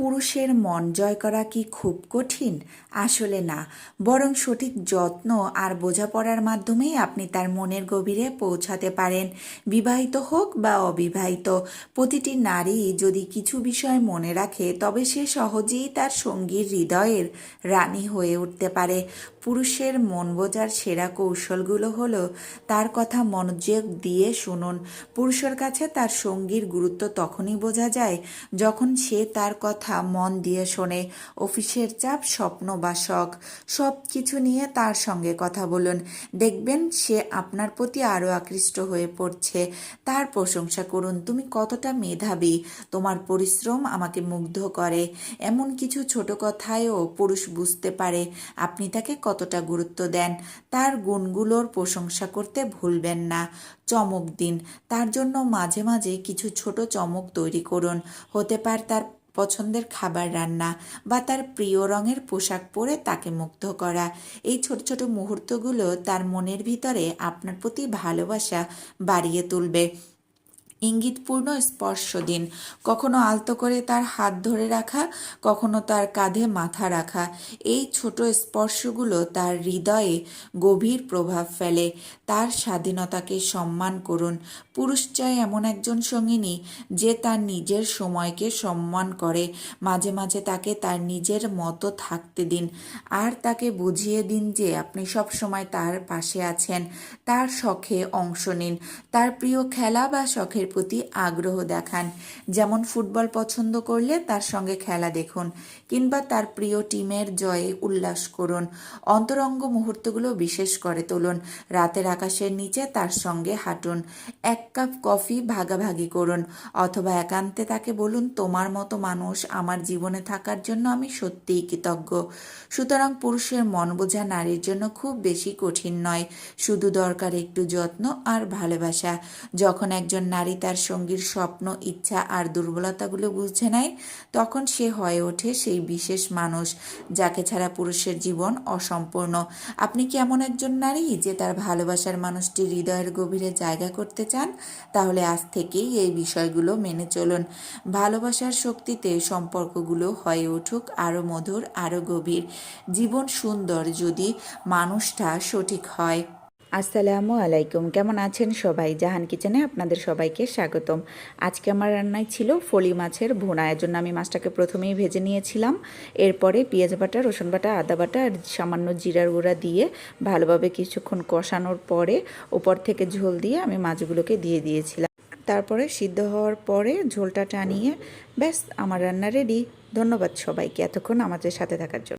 পুরুষের মন জয় করা কি খুব কঠিন? আসলে না। বরং সঠিক যত্ন আর বোঝাপড়ার মাধ্যমেই আপনি তার মনের গভীরে পৌঁছাতে পারেন। বিবাহিত হোক বা অবিবাহিত, প্রতিটি নারী যদি কিছু বিষয় মনে রাখে, তবে সে সহজেই তার সঙ্গীর হৃদয়ের রানী হয়ে উঠতে পারে। পুরুষের মন বোঝার সেরা কৌশলগুলো হলো, তার কথা মনোযোগ দিয়ে শুনুন। পুরুষের কাছে তার সঙ্গীর গুরুত্ব তখনই বোঝা যায়, যখন সে তার কথা মন দিয়ে শোনে। অফিসের চাপ, স্বপ্ন বা শখ সব কিছু নিয়ে তার সঙ্গে কথা বলুন। দেখবেন সে আপনার প্রতি আরও আকৃষ্ট হয়ে পড়ছে। তার প্রশংসা করুন, তুমি কতটা মেধাবী। তোমার পরিশ্রম আমাকে মুগ্ধ করে। এমন কিছু ছোট কথায়ও পুরুষ বুঝতে পারে। আপনি তাকে কতটা গুরুত্ব দেন। তার গুণগুলোর প্রশংসা করতে ভুলবেন না। চমক দিন। তার জন্য মাঝে মাঝে কিছু ছোট চমক তৈরি করুন। হতে পারে তার পছন্দের খাবার রান্না বা তার প্রিয় রঙের পোশাক পরে তাকে মুগ্ধ করা। এই ছোট ছোট মুহূর্তগুলো তার মনের ভিতরে আপনার প্রতি ভালোবাসা বাড়িয়ে তুলবে। ইঙ্গিতপূর্ণ স্পর্শ দিন কখনো আলতো করে তার হাত ধরে রাখা, কখনো তার কাঁধে মাথা রাখা। এই ছোট স্পর্শগুলো তার হৃদয়ে গভীর প্রভাব ফেলে। তার স্বাধীনতাকে সম্মান করুন। পুরুষ চায় এমন একজন সঙ্গিনী যে তার নিজের সময়কে সম্মান করে। মাঝে মাঝে তাকে তার নিজের মতো থাকতে দিন। আর তাকে বুঝিয়ে দিন যে আপনি সব সময় তার পাশে আছেন। তার শখে অংশ নিন। তার প্রিয় খেলা বা শখের প্রতি আগ্রহ দেখান। যেমন ফুটবল পছন্দ করলে তার সঙ্গে খেলা দেখুন কিংবা তার প্রিয় টিমের জয়ে উল্লাস করুন। অন্তরঙ্গ মুহূর্তগুলো বিশেষ করে তুলুন। রাতের আকাশের নিচে তার সঙ্গে হাঁটুন। এক কাপ কফি ভাগাভাগি করুন। অথবা একান্তে তাকে বলুন, তোমার মতো মানুষ আমার জীবনে থাকার জন্য আমি সত্যিই কৃতজ্ঞ। সুতরাং পুরুষের মন বোঝা নারীর জন্য খুব বেশি কঠিন নয়। শুধু দরকার একটু যত্ন আর ভালোবাসা। যখন একজন নারী তার সঙ্গীর স্বপ্ন, ইচ্ছা আর দুর্বলতাগুলো বুঝে নেয়, তখন সে হয়ে ওঠে সেই বিশেষ মানুষ যাকে ছাড়া পুরুষের জীবন অসম্পূর্ণ। আপনি কি এমন একজন নারী যে তার ভালোবাসার মানুষটি হৃদয়ের গভীরে জায়গা করতে চান? তাহলে আজ থেকেই এই বিষয়গুলো মেনে চলুন। ভালোবাসার শক্তিতে সম্পর্কগুলো হয়ে উঠুক আরও মধুর, আরও গভীর। জীবন সুন্দর যদি মানুষটা সঠিক হয়। আসসালামু আলাইকুম। কেমন আছেন সবাই? জাহান কিচেনে আপনাদের সবাইকে স্বাগতম। আজকে আমার রান্নায় ছিল ফলি মাছের ভুনা এর জন্য আমি মাছটাকে প্রথমেই ভেজে নিয়েছিলাম। এরপরে পেঁয়াজ বাটা, রসুন বাটা, আদা বাটা আর সামান্য জিরার গুঁড়া দিয়ে ভালোভাবে কিছুক্ষণ কষানোর পরে ওপর থেকে ঝোল দিয়ে আমি মাছগুলোকে দিয়ে দিয়েছিলাম। তারপরে সিদ্ধ হওয়ার পরে ঝোলটা টানিয়ে ব্যাস, আমার রান্না রেডি। ধন্যবাদ সবাইকে এতক্ষণ আমাদের সাথে থাকার জন্য।